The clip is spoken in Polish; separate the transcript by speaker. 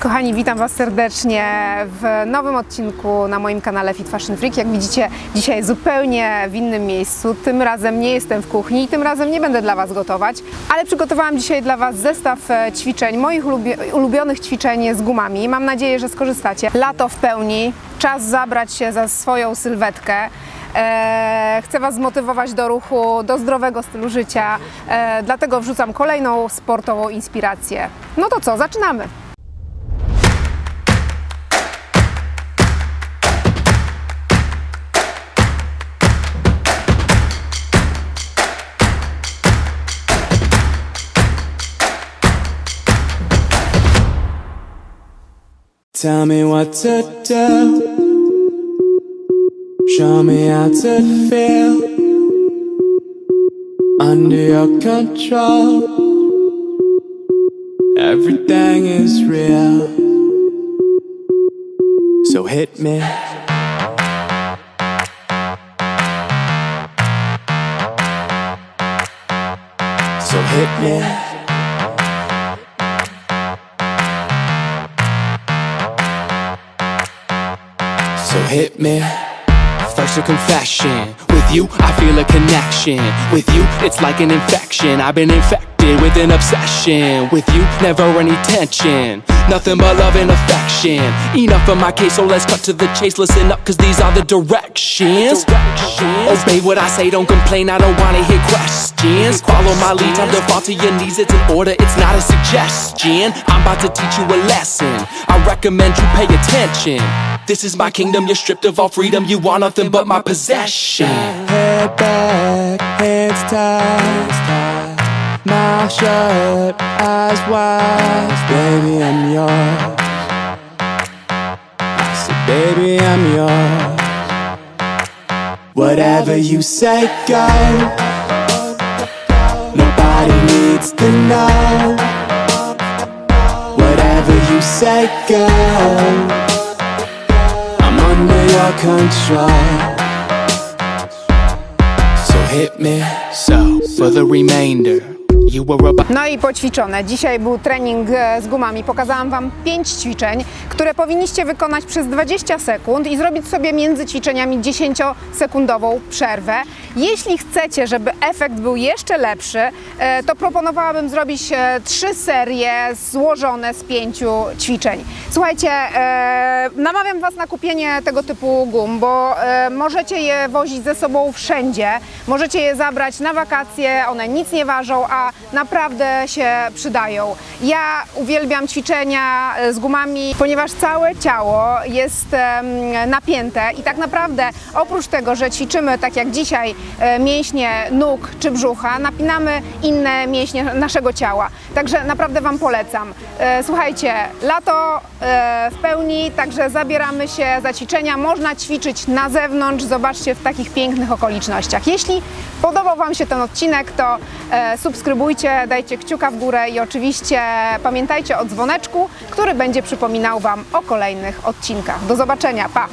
Speaker 1: Kochani, witam Was serdecznie w nowym odcinku na moim kanale Fit Fashion Freak. Jak widzicie, dzisiaj zupełnie w innym miejscu. Tym razem nie jestem w kuchni i tym razem nie będę dla Was gotować, ale przygotowałam dzisiaj dla Was zestaw e, ćwiczeń, moich ulubio- ulubionych ćwiczeń z gumami. Mam nadzieję, że skorzystacie. Lato w pełni, czas zabrać się za swoją sylwetkę. E, chcę Was zmotywować do ruchu, do zdrowego stylu życia, e, dlatego wrzucam kolejną sportową inspirację. No to co, zaczynamy!
Speaker 2: Tell me what to do. Show me how to feel under your control. Everything is real. So hit me. So hit me. So hit me. First a confession. With you, I feel a connection. With you, it's like an infection. I've been infected with an obsession. With you, never any tension. Nothing but love and affection. Enough of my case, so let's cut to the chase. Listen up, cause these are the directions. Obey what I say, don't complain. I don't wanna hear questions. Follow my lead, time to fall to your knees. It's an order, it's not a suggestion. I'm about to teach you a lesson. I recommend you pay attention. This is my kingdom, you're stripped of all freedom. You want nothing but my possession. Head back, hands tied, mouth shut, eyes wide. Baby, I'm yours. Said, baby, I'm yours. Whatever you say, go. Nobody needs to know. Whatever you say, go. Under your control. So hit me. So, for the remainder.
Speaker 1: No i poćwiczone. Dzisiaj był trening e, z gumami. Pokazałam Wam 5 ćwiczeń, które powinniście wykonać przez 20 sekund i zrobić sobie między ćwiczeniami 10-sekundową przerwę. Jeśli chcecie, żeby efekt był jeszcze lepszy, e, to proponowałabym zrobić e, trzy serie złożone z pięciu ćwiczeń. Słuchajcie, namawiam Was na kupienie tego typu gum, bo możecie je wozić ze sobą wszędzie. Możecie je zabrać na wakacje, one nic nie ważą, a naprawdę się przydają. Ja uwielbiam ćwiczenia e, z gumami, ponieważ całe ciało jest napięte i tak naprawdę oprócz tego, że ćwiczymy tak jak dzisiaj e, mięśnie nóg czy brzucha, napinamy inne mięśnie naszego ciała. Także naprawdę Wam polecam. E, Słuchajcie, lato w także zabieramy się za ćwiczenia. Można ćwiczyć na zewnątrz, zobaczcie w takich pięknych okolicznościach. Jeśli podobał Wam się ten odcinek, to e, subskrybujcie, dajcie kciuka w górę i oczywiście pamiętajcie o dzwoneczku, który będzie przypominał Wam o kolejnych odcinkach. Do zobaczenia, pa!